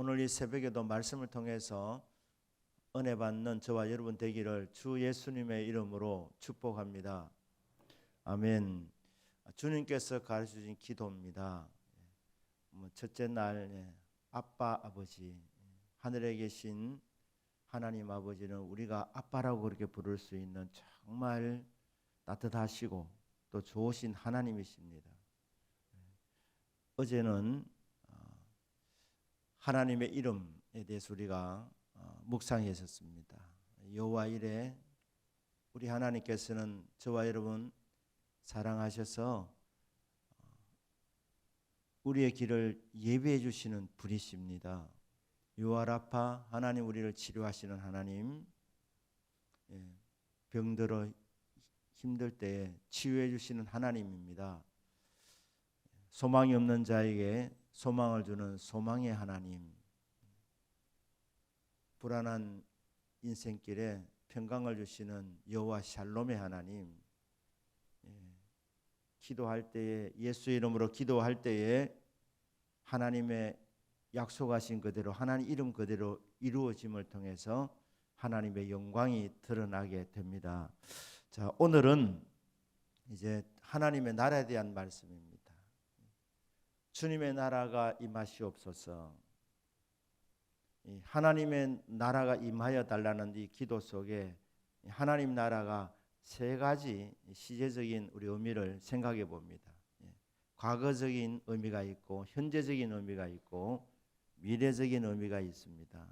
오늘 이 새벽에도 말씀을 통해서 은혜 받는 저와 여러분 되기를 주 예수님의 이름으로 축복합니다. 아멘. 주님께서 가르쳐 주신 기도입니다. 뭐 첫째 날 예, 아빠 아버지 예, 하늘에 계신 하나님 아버지는 우리가 아빠라고 그렇게 부를 수 있는 정말 따뜻하시고 또 좋으신 하나님이십니다. 예, 어제는 어, 하나님의 이름에 대해서 우리가 어, 묵상했었습니다. 여호와 이래 우리 하나님께서는 저와 여러분 사랑하셔서 어, 우리의 길을 예비해 주시는 분이십니다. 요아라파 하나님 우리를 치료하시는 하나님 예, 병들어 힘들 때에 치유해 주시는 하나님입니다. 소망이 없는 자에게 소망을 주는 소망의 하나님 불안한 인생길에 평강을 주시는 여호와 샬롬의 하나님 예, 기도할 때에 예수 이름으로 기도할 때에 하나님의 약속하신 그대로 하나님 이름 그대로 이루어짐을 통해서 하나님의 영광이 드러나게 됩니다. 자, 오늘은 이제 하나님의 나라에 대한 말씀입니다. 주님의 나라가 임하시옵소서. 이 하나님의 나라가 임하여 달라는 이 기도 속에 하나님 나라가 세 가지 시제적인 우리 의미를 생각해 봅니다. 예. 과거적인 의미가 있고 현재적인 의미가 있고 미래적인 의미가 있습니다.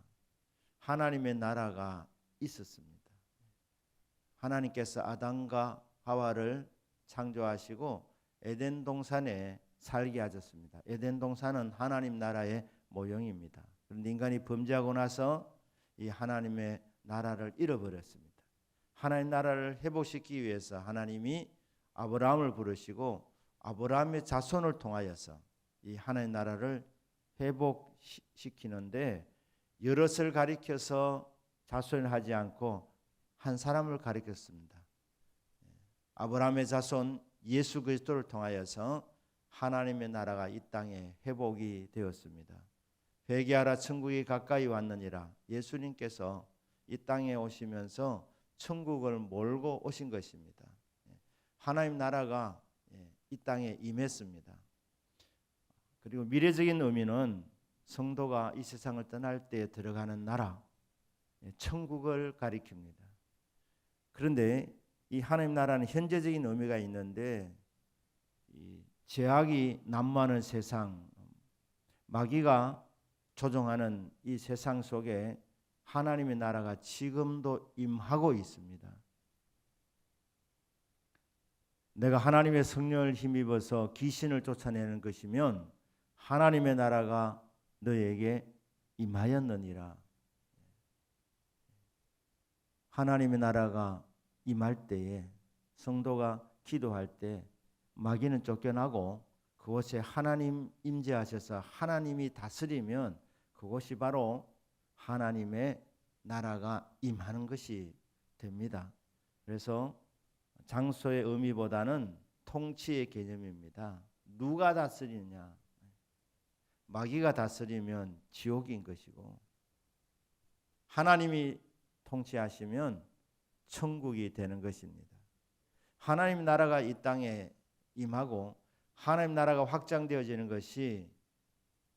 하나님의 나라가 있었습니다. 하나님께서 아담과 하와를 창조하시고 에덴 동산에 살게 하셨습니다. 에덴 동산은 하나님 나라의 모형입니다. 그런데 인간이 범죄하고 나서 이 하나님의 나라를 잃어버렸습니다. 하나님 나라를 회복시키기 위해서 하나님이 아브라함을 부르시고 아브라함의 자손을 통하여서 이 하나님 나라를 회복시키는데 여럿을 가리켜서 자손을 하지 않고 한 사람을 가리켰습니다. 아브라함의 자손 예수 그리스도를 통하여서 하나님의 나라가 이 땅에 회복이 되었습니다. 회개하라 천국이 가까이 왔느니라. 예수님께서 이 땅에 오시면서 천국을 몰고 오신 것입니다. 하나님 나라가 이 땅에 임했습니다. 그리고 미래적인 의미는 성도가 이 세상을 떠날 때 들어가는 나라, 천국을 가리킵니다. 그런데 이 하나님 나라는 현재적인 의미가 있는데 제약이 난무하는 세상, 마귀가 조종하는 이 세상 속에 하나님의 나라가 지금도 임하고 있습니다. 내가 하나님의 성령을 힘입어서 귀신을 쫓아내는 것이면 하나님의 나라가 너에게 임하였느니라. 하나님의 나라가 임할 때에 성도가 기도할 때 마귀는 쫓겨나고 그곳에 하나님 임재하셔서 하나님이 다스리면 그것이 바로 하나님의 나라가 임하는 것이 됩니다. 그래서 장소의 의미보다는 통치의 개념입니다. 누가 다스리느냐? 마귀가 다스리면 지옥인 것이고 하나님이 통치하시면 천국이 되는 것입니다. 하나님 나라가 이 땅에 임하고 하나님 나라가 확장되어지는 것이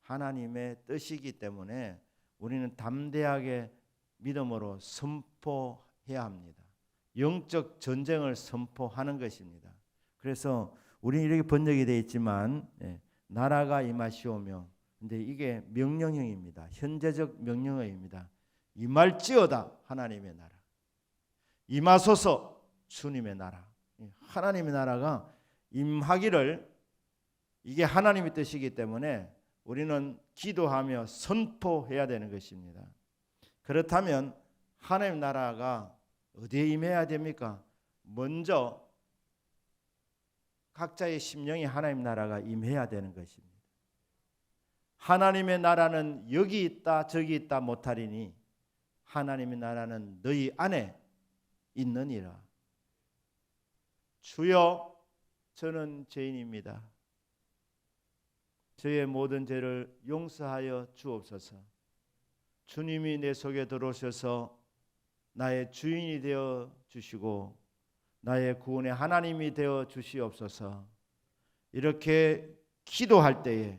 하나님의 뜻이기 때문에 우리는 담대하게 믿음으로 선포해야 합니다. 영적 전쟁을 선포하는 것입니다. 그래서 우리는 이렇게 번역이 되어 있지만 예, 나라가 임하시오며 근데 이게 명령형입니다. 현재적 명령어입니다. 임할지어다 하나님의 나라. 임하소서 주님의 나라. 예, 하나님의 나라가 임하기를 이게 하나님의 뜻이기 때문에 우리는 기도하며 선포해야 되는 것입니다. 그렇다면 하나님 나라가 어디에 임해야 됩니까? 먼저 각자의 심령이 하나님 나라가 임해야 되는 것입니다. 하나님의 나라는 여기 있다 저기 있다 못하리니 하나님의 나라는 너희 안에 있느니라. 주여 저는 죄인입니다. 저의 모든 죄를 용서하여 주옵소서. 주님이 내 속에 들어오셔서 나의 주인이 되어 주시고 나의 구원의 하나님이 되어 주시옵소서. 이렇게 기도할 때에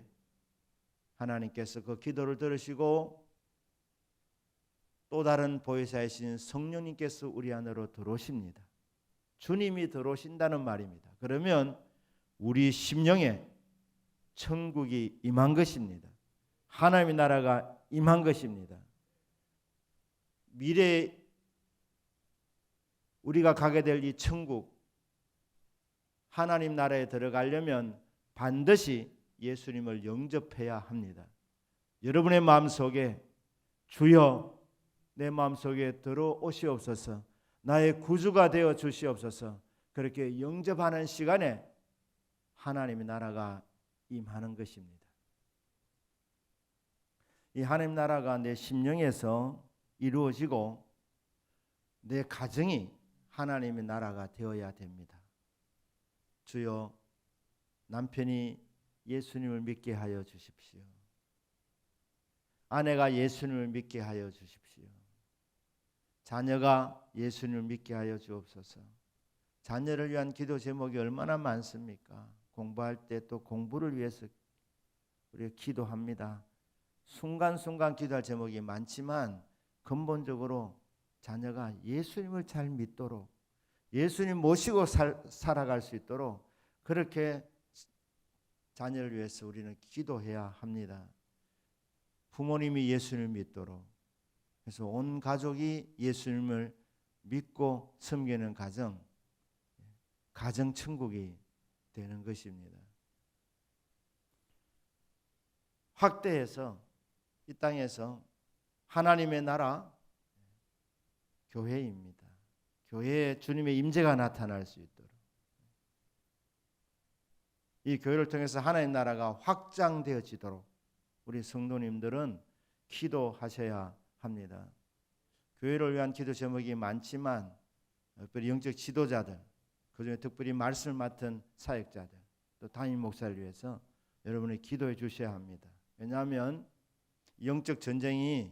하나님께서 그 기도를 들으시고 또 다른 보혜사이신 성령님께서 우리 안으로 들어오십니다. 주님이 들어오신다는 말입니다. 그러면 우리 심령에 천국이 임한 것입니다. 하나님의 나라가 임한 것입니다. 미래 우리가 가게 될 이 천국 하나님 나라에 들어가려면 반드시 예수님을 영접해야 합니다. 여러분의 마음속에 주여 내 마음속에 들어오시옵소서. 나의 구주가 되어 주시옵소서. 그렇게 영접하는 시간에 하나님의 나라가 임하는 것입니다. 이 하나님 나라가 내 심령에서 이루어지고 내 가정이 하나님의 나라가 되어야 됩니다. 주여 남편이 예수님을 믿게 하여 주십시오. 아내가 예수님을 믿게 하여 주십시오. 자녀가 예수님을 믿게 하여 주옵소서. 자녀를 위한 기도 제목이 얼마나 많습니까? 공부할 때 또 공부를 위해서 우리가 기도합니다. 순간순간 기도할 제목이 많지만 근본적으로 자녀가 예수님을 잘 믿도록 예수님 모시고 살, 살아갈 수 있도록 그렇게 자녀를 위해서 우리는 기도해야 합니다. 부모님이 예수님을 믿도록 그래서 온 가족이 예수님을 믿고 섬기는 가정 가정 천국이 되는 것입니다. 확대해서 이 땅에서 하나님의 나라 교회입니다. 교회에 주님의 임재가 나타날 수 있도록 이 교회를 통해서 하나님 나라가 확장되어지도록 우리 성도님들은 기도하셔야 합니다. 교회를 위한 기도 제목이 많지만 영적 지도자들 그중에 특별히 말씀을 맡은 사역자들 또 담임 목사를 위해서 여러분이 기도해 주셔야 합니다. 왜냐하면 영적 전쟁이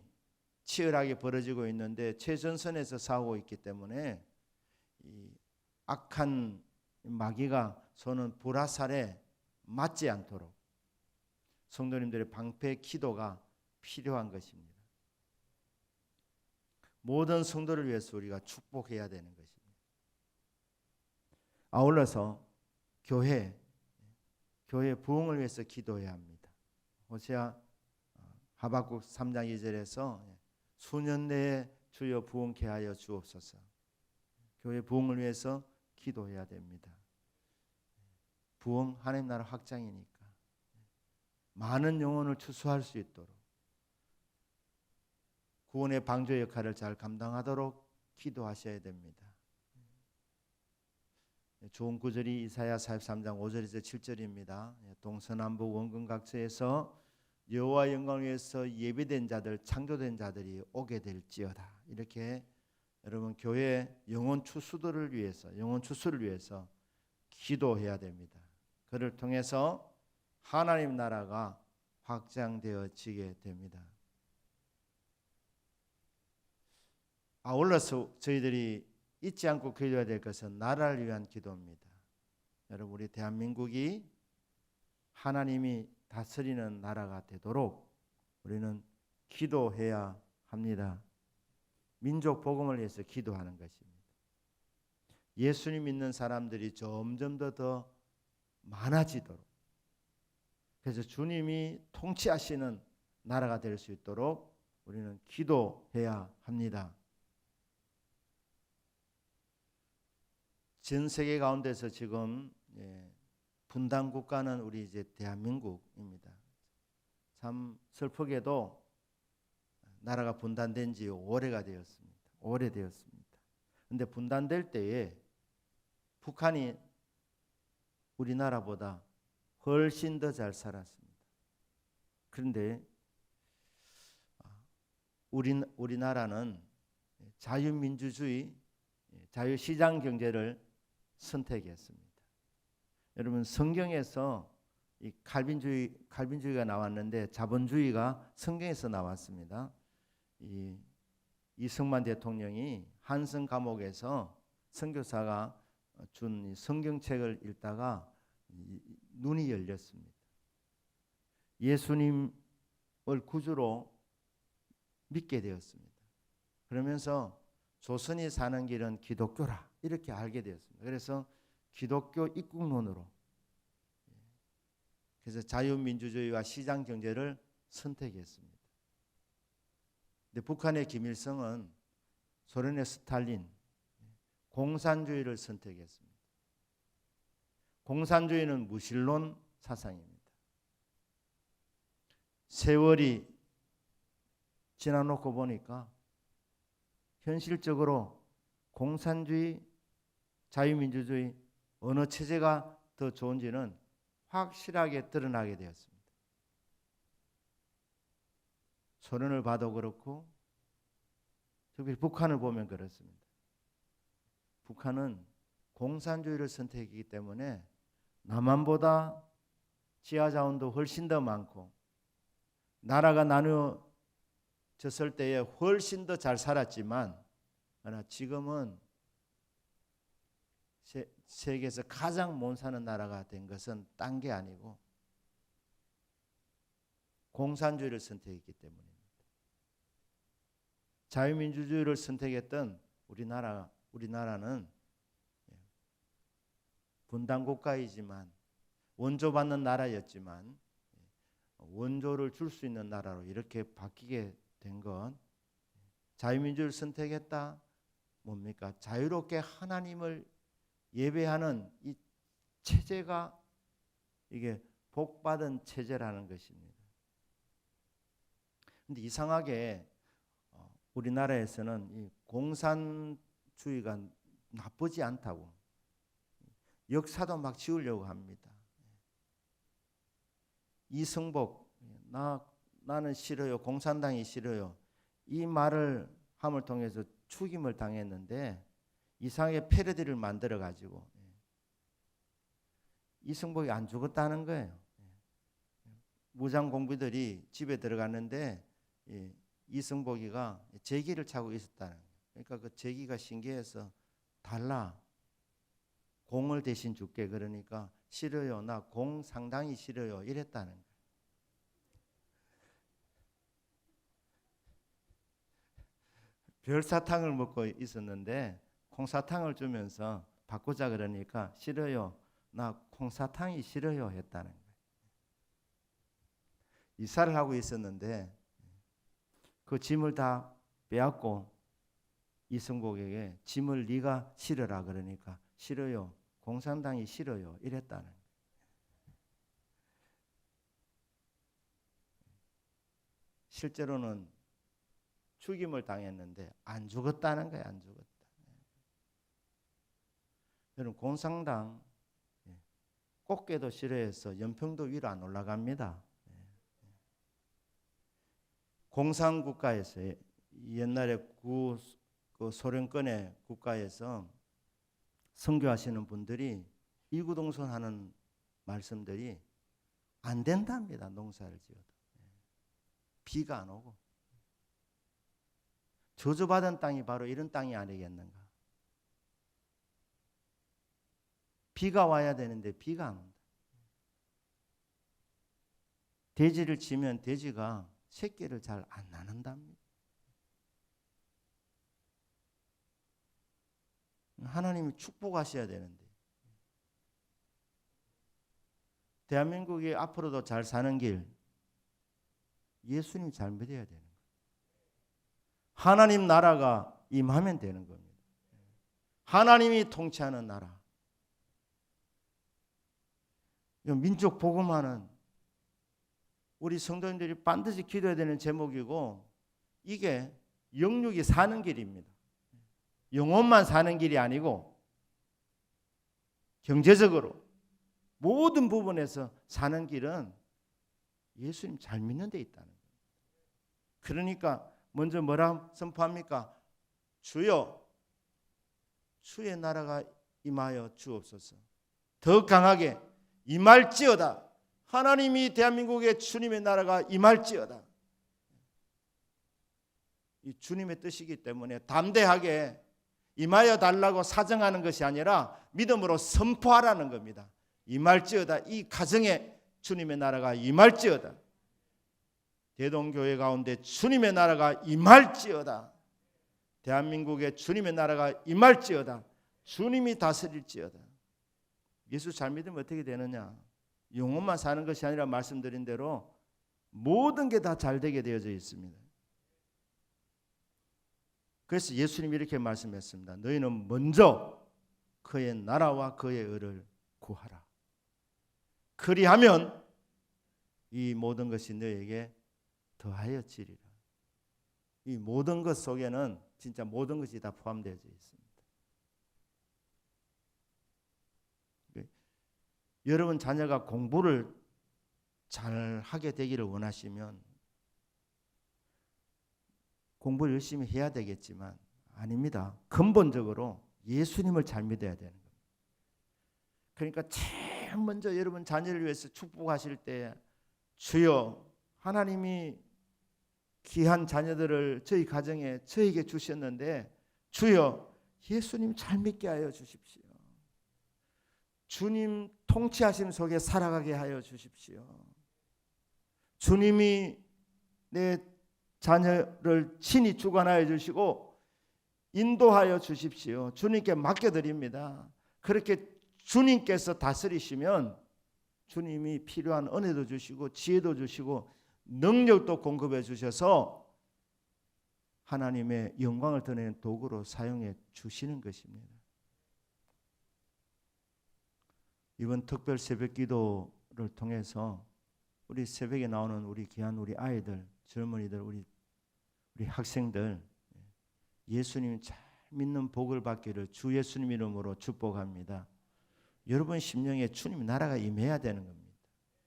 치열하게 벌어지고 있는데 최전선에서 싸우고 있기 때문에 이 악한 마귀가 쏘는 불화살에 맞지 않도록 성도님들의 방패 기도가 필요한 것입니다. 모든 성도를 위해서 우리가 축복해야 되는 것입니다. 아울러서 교회 교회 부흥을 위해서 기도해야 합니다. 호세아 하박국 3장 2절에서 수년 내에 주여 부흥케 하여 주옵소서. 교회 부흥을 위해서 기도해야 됩니다. 부흥 하나님 나라 확장이니까 많은 영혼을 추수할 수 있도록 구원의 방조 역할을 잘 감당하도록 기도하셔야 됩니다. 좋은 구절이 이사야 43장 5절에서 7절입니다. 동서남북 원근 각처에서 여호와 영광을 위해서 예비된 자들 창조된 자들이 오게 될지어다. 이렇게 여러분 교회 영혼 추수들을 위해서 영혼 추수를 위해서 기도해야 됩니다. 그를 통해서 하나님 나라가 확장되어지게 됩니다. 아울러서 저희들이 잊지 않고 기도해야 될 것은 나라를 위한 기도입니다. 여러분 우리 대한민국이 하나님이 다스리는 나라가 되도록 우리는 기도해야 합니다. 민족 복음을 위해서 기도하는 것입니다. 예수님 믿는 사람들이 점점 더 더 많아지도록 그래서 주님이 통치하시는 나라가 될 수 있도록 우리는 기도해야 합니다. 전 세계 가운데서 지금 예, 분단 국가는 우리 이제 대한민국입니다. 참 슬프게도 나라가 분단된 지 오래가 되었습니다. 오래되었습니다. 근데 분단될 때에 북한이 우리나라보다 훨씬 더 잘 살았습니다. 그런데 우리 우리나라는 자유민주주의, 자유시장 경제를 선택했습니다. 여러분 성경에서 이 칼빈주의 칼빈주의가 나왔는데 자본주의가 성경에서 나왔습니다. 이 이승만 대통령이 한성 감옥에서 선교사가 준이 성경책을 읽다가 이- 눈이 열렸습니다. 예수님을 구주로 믿게 되었습니다. 그러면서 조선이 사는 길은 기독교라 이렇게 알게 되었습니다. 그래서 기독교 입국론으로 그래서 자유민주주의와 시장 경제를 선택했습니다. 근데 북한의 김일성은 소련의 스탈린 공산주의를 선택했습니다. 공산주의는 무신론 사상입니다. 세월이 지나놓고 보니까 현실적으로 공산주의, 자유민주주의 어느 체제가 더 좋은지는 확실하게 드러나게 되었습니다. 소련을 봐도 그렇고 특히 북한을 보면 그렇습니다. 북한은 공산주의를 선택했기 때문에 남한보다 지하 자원도 훨씬 더 많고 나라가 나누어졌을 때에 훨씬 더 잘 살았지만 지금은 세, 세계에서 가장 못 사는 나라가 된 것은 딴 게 아니고 공산주의를 선택했기 때문입니다. 자유민주주의를 선택했던 우리나라 우리나라는 분단 국가이지만 원조받는 나라였지만 원조를 줄 수 있는 나라로 이렇게 바뀌게 된 건 자유민주를 선택했다 뭡니까 자유롭게 하나님을 예배하는 이 체제가 이게 복받은 체제라는 것입니다. 근데 이상하게 어, 우리나라에서는 이 공산주의가 나쁘지 않다고 역사도 막 지우려고 합니다. 이승복 나 나는 싫어요. 공산당이 싫어요. 이 말을 함을 통해서 죽임을 당했는데 이상하게 패러디를 만들어 가지고 이승복이 안 죽었다는 거예요. 무장 공비들이 집에 들어갔는데 예, 이승복이가 제기를 차고 있었다는 거예요. 그러니까 그 제기가 신기해서 달라 공을 대신 줄게 그러니까 싫어요. 나 공 상당히 싫어요. 이랬다는 거예요. 별사탕을 먹고 있었는데 콩사탕을 주면서 바꾸자 그러니까 싫어요. 나 콩사탕이 싫어요 했다는 거예요. 이사를 하고 있었는데 그 짐을 다 빼앗고 이승복에게 짐을 네가 실어라 그러니까 싫어요. 공산당이 싫어요. 이랬다는. 실제로는 죽임을 당했는데 안 죽었다는 거예요. 안 죽었다. 여러분 공산당 예, 꽃게도 싫어해서 연평도 위로 안 올라갑니다. 예, 공산 국가에서 옛날에 구, 그 소련권의 국가에서 선교하시는 분들이 이구동성하는 말씀들이 안 된답니다. 농사를 지어도 예. 비가 안 오고 저주받은 땅이 바로 이런 땅이 아니겠는가? 비가 와야 되는데 비가 안 온다. 돼지를 치면 돼지가 새끼를 잘 안 낳는답니다. 하나님이 축복하셔야 되는데 대한민국이 앞으로도 잘 사는 길 예수님 잘 믿어야 되는 거예요. 하나님 나라가 임하면 되는 겁니다. 하나님이 통치하는 나라. 민족 복음화는 우리 성도님들이 반드시 기도해야 되는 제목이고 이게 영육이 사는 길입니다. 영혼만 사는 길이 아니고 경제적으로 모든 부분에서 사는 길은 예수님 잘 믿는 데 있다는 거예요. 그러니까 먼저 뭐라 선포합니까? 주여 주의 나라가 임하여 주옵소서. 더 강하게 임할지어다. 하나님이 대한민국의 주님의 나라가 임할지어다. 이 주님의 뜻이기 때문에 담대하게 임하여 달라고 사정하는 것이 아니라 믿음으로 선포하라는 겁니다. 임할지어다 이 가정에 주님의 나라가 임할지어다. 대동교회 가운데 주님의 나라가 임할지어다. 대한민국에 주님의 나라가 임할지어다. 주님이 다스릴지어다. 예수 잘 믿으면 어떻게 되느냐? 영혼만 사는 것이 아니라 말씀드린 대로 모든 게 다 잘 되게 되어져 있습니다. 그래서 예수님이 이렇게 말씀했습니다. 너희는 먼저 그의 나라와 그의 의를 구하라. 그리하면 이 모든 것이 너에게 더하여지리라. 이 모든 것 속에는 진짜 모든 것이 다 포함되어 있습니다. 여러분 자녀가 공부를 잘 하게 되기를 원하시면 공부를 열심히 해야 되겠지만 아닙니다. 근본적으로 예수님을 잘 믿어야 되는 겁니다. 그러니까 제일 먼저 여러분 자녀를 위해서 축복하실 때 주여 하나님이 귀한 자녀들을 저희 가정에 저에게 주셨는데 주여 예수님 잘 믿게 하여 주십시오. 주님 통치하심 속에 살아가게 하여 주십시오. 주님이 내 자녀를 친히 주관하여 주시고 인도하여 주십시오. 주님께 맡겨드립니다. 그렇게 주님께서 다스리시면 주님이 필요한 은혜도 주시고 지혜도 주시고 능력도 공급해 주셔서 하나님의 영광을 드러내는 도구로 사용해 주시는 것입니다. 이번 특별 새벽 기도를 통해서 우리 새벽에 나오는 우리 귀한 우리 아이들, 젊은이들, 우리 우리 학생들 예수님 잘 믿는 복을 받기를 주 예수님 이름으로 축복합니다. 여러분 심령에 주님 나라가 임해야 되는 겁니다.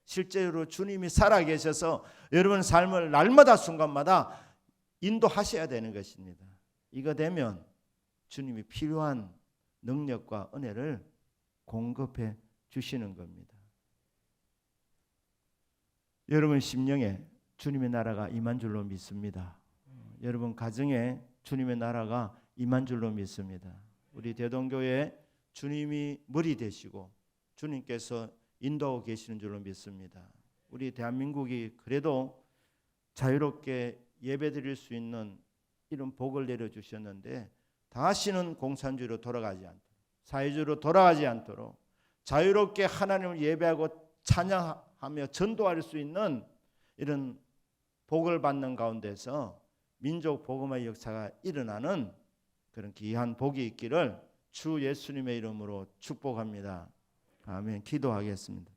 실제로 주님이 살아 계셔서 여러분 삶을 날마다 순간마다 인도하셔야 되는 것입니다. 이거 되면 주님이 필요한 능력과 은혜를 공급해 주시는 겁니다. 여러분 심령에 주님의 나라가 임한 줄로 믿습니다. 여러분 가정에 주님의 나라가 임한 줄로 믿습니다. 우리 대동교회 주님이 머리 되시고 주님께서 인도하고 계시는 줄로 믿습니다. 우리 대한민국이 그래도 자유롭게 예배드릴 수 있는 이런 복을 내려 주셨는데 다시는 공산주의로 돌아가지 않도록 사회주의로 돌아가지 않도록 자유롭게 하나님을 예배하고 찬양하며 전도할 수 있는 이런 복을 받는 가운데서 민족 복음의 역사가 일어나는 그런 귀한 복이 있기를 주 예수님의 이름으로 축복합니다. 아멘. 기도하겠습니다.